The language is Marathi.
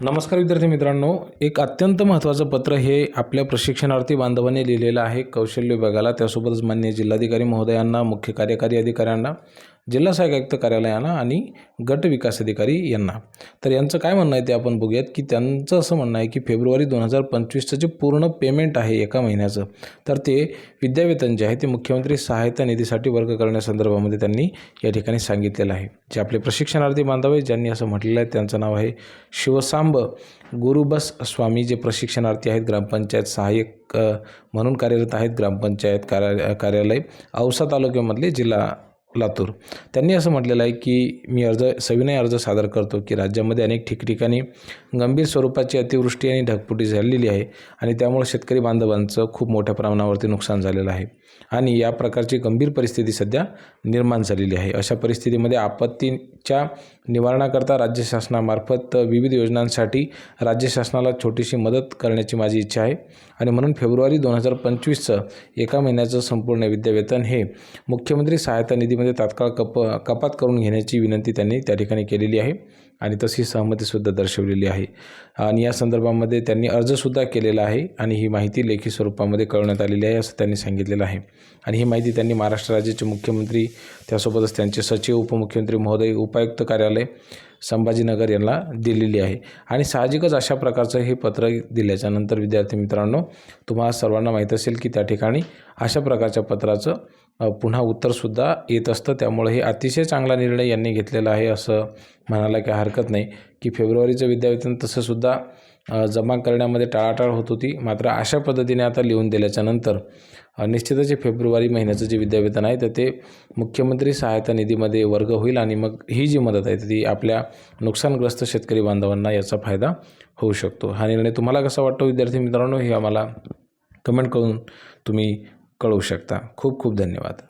नमस्कार विद्यार्थी मित्रांनो. एक अत्यंत महत्त्वाचं पत्र हे आपल्या प्रशिक्षणार्थी बांधवांनी लिहिलेलं आहे कौशल्य विभागाला. त्यासोबतच मान्य जिल्हाधिकारी महोदयांना मुख्य कार्यकारी अधिकाऱ्यांना जिल्हा सहाय्यक आयुक्त कार्यालयांना आणि गट विकास अधिकारी यांना. तर यांचं काय म्हणणं आहे ते आपण बघूयात की त्यांचं असं म्हणणं आहे की फेब्रुवारी दोन हजार पंचवीसचं जे पूर्ण पेमेंट आहे एका महिन्याचं तर ते विद्यावेतन जे आहे ते मुख्यमंत्री सहायता निधीसाठी वर्ग करण्यासंदर्भामध्ये त्यांनी या ठिकाणी सांगितलेलं आहे. जे आपले प्रशिक्षणार्थी बांधव आहेत ज्यांनी असं म्हटलेलं आहे त्यांचं नाव आहे शिवसांब गुरुबस स्वामी. जे प्रशिक्षणार्थी आहेत ग्रामपंचायत सहाय्यक म्हणून कार्यरत आहेत ग्रामपंचायत कार्या कार्यालय औसा तालुक्यामधले जिल्हा लातूर. त्यांनी असं म्हटलेलं आहे की मी अर्ज सविनय अर्ज सादर करतो की राज्यामध्ये अनेक ठिकठिकाणी गंभीर स्वरूपाची अतिवृष्टी आणि ढगफुटी झालेली आहे आणि त्यामुळे शेतकरी बांधवांचं खूप मोठ्या प्रमाणावरती नुकसान झालेलं आहे आणि या प्रकारची गंभीर परिस्थिती सध्या निर्माण झालेली आहे. अशा परिस्थितीमध्ये आपत्तीच्या निवारणाकरता राज्य शासनामार्फत विविध योजनांसाठी राज्य शासनाला छोटीशी मदत करण्याची माझी इच्छा आहे आणि म्हणून फेब्रुवारी दोन हजार पंचवीसचं एका महिन्याचं संपूर्ण विद्यावेतन हे मुख्यमंत्री सहायता निधीमध्ये तात्काळ कप कपात करून घेण्याची विनंती त्यांनी त्या ठिकाणी केलेली आहे आणि तशी सहमतीसुद्धा दर्शवलेली आहे. आणि या संदर्भामध्ये त्यांनी अर्जसुद्धा केलेला आहे आणि ही माहिती लेखी स्वरूपामध्ये कळवण्यात आलेली आहे असं त्यांनी सांगितलेलं आहे. आणि ही माहिती त्यांनी महाराष्ट्र राज्याचे मुख्यमंत्री त्यासोबतच त्यांचे सचिव उपमुख्यमंत्री महोदय उपायुक्त कार्यालय संभाजीनगर यांना दिलेली आहे. आणि साहजिकच अशा प्रकारचं हे पत्र दिल्याच्यानंतर विद्यार्थी मित्रांनो तुम्हाला सर्वांना माहीत असेल की त्या ठिकाणी अशा प्रकारच्या पत्राचं पुन्हा उत्तरसुद्धा येत असतं. त्यामुळे हे अतिशय चांगला निर्णय यांनी घेतलेला आहे असं म्हणायला काही हरकत नाही. की फेब्रुवारीचं विद्यावेतन तसंसुद्धा जमा करण्यामध्ये टाळाटाळ होत होती. मात्र अशा पद्धतीने आता लिहून दिल्याच्यानंतर निश्चितच जे फेब्रुवारी महिन्याचं जे विद्यावेतन आहे तर ते मुख्यमंत्री सहायता निधीमध्ये वर्ग होईल आणि मग ही जी मदत आहे ती आपल्या नुकसानग्रस्त शेतकरी बांधवांना याचा फायदा होऊ शकतो. हा निर्णय तुम्हाला कसा वाटतो? विद्यार्थी मित्रांनो हे आम्हाला कमेंट करून तुम्ही कळवू शकता. खूप खूप धन्यवाद.